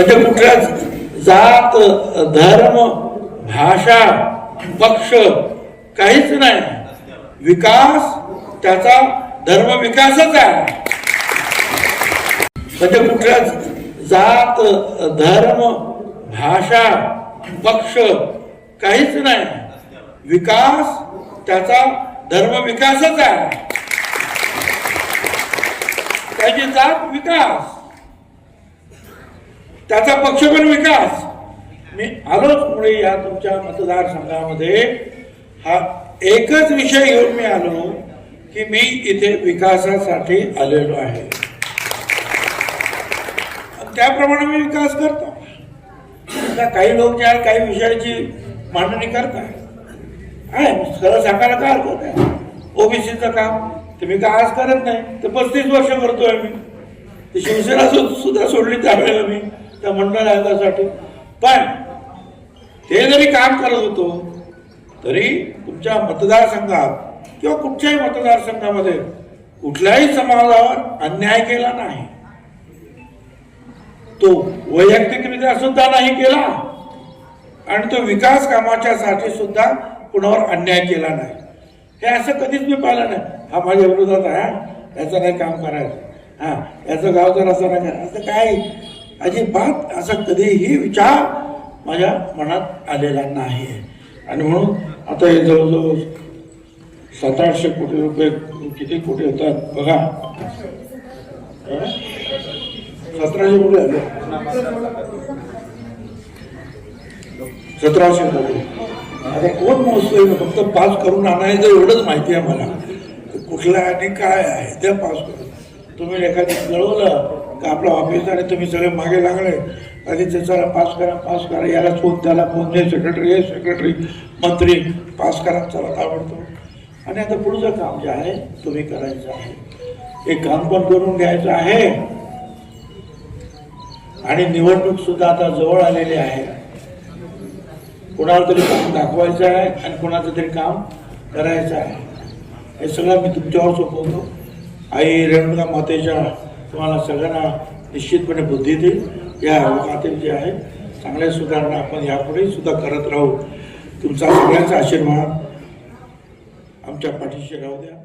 म्हणजे कुठल्याच जात धर्म भाषा पक्ष काहीच नाही. विकास त्याचा धर्म विकासच आहे. म्हणजे कुठल्याच जात धर्म भाषा पक्ष काहीच नाही. विकास त्याचा धर्म विकासच आहे. त्याची जात विकास. त्याचा पक्ष पण विकास. मी आलोच पुढे या तुमच्या मतदारसंघामध्ये हा एकच विषय घेऊन मी आलो की मी इथे विकासासाठी आलेलो आहे. त्याप्रमाणे मी विकास करतो. आता काही लोक जे काही विषयाची मांडणी करतात. आहे खरं सांगायला काय हरकत आहे ओबीसीचं काम ते मी का आज करत नाही ते पस्तीस वर्ष करतोय मी ते शिवसेना सुद्धा सोडली त्यावेळेला मी. त्या मंडळ आयोगासाठी पण ते जरी काम करत होतो तरी तुमच्या मतदारसंघात किंवा कुठच्याही मतदारसंघामध्ये कुठल्याही समाजावर अन्याय केला नाही. तो वैयक्तिकरित्या सुद्धा नाही केला आणि तो विकास कामाच्या साठी सुद्धा कुणावर अन्याय केला नाही. हे असं कधीच मी पाहिलं नाही. हा माझ्या विरोधात आहे हा. याचं नाही काम करायचं. हा याचं गाव जर असं नाही करायचं असं काय? अजिबात असा कधीही विचार माझ्या मनात आलेला नाही. आणि म्हणून आता हे जवळजवळ सात आठशे कोटी रुपये किती कोटी होतात बघा. सतराशे कोटी आले सतराशे कोटी आता कोण मोजतोय? फक्त पास करून आणायचं एवढंच माहिती आहे मला. कुठला आणि काय आहे त्या पास करून. तुम्ही एखादी कळवलं का आपलं ऑफिस आणि तुम्ही सगळे मागे लागले? आणि त्याचा पास करा पास करा. याला फोन त्याला फोन दे सेक्रेटरी हे सेक्रेटरी मंत्री पास करा चला आवडतो आणि आता पुढचं काम जे आहे तुम्ही करायचं आहे. एक काम पण करून घ्यायचं आहे. आणि निवडणूक सुद्धा आता जवळ आलेली आहे. कोणाला तरी काम दाखवायचं आहे आणि कोणाचं तरी काम करायचं आहे. हे सगळं मी तुमच्यावर सोपवतो. आई रेणुका मातेच्या तुम्हाला सगळ्यांना निश्चितपणे बुद्धी देईल. या हवामानातील जे आहे चांगल्या सुधारणा आपण यापुढे सुद्धा करत राहू. तुमचा सगळ्यांचा आशीर्वाद आमच्या पाठीशी राहू द्या.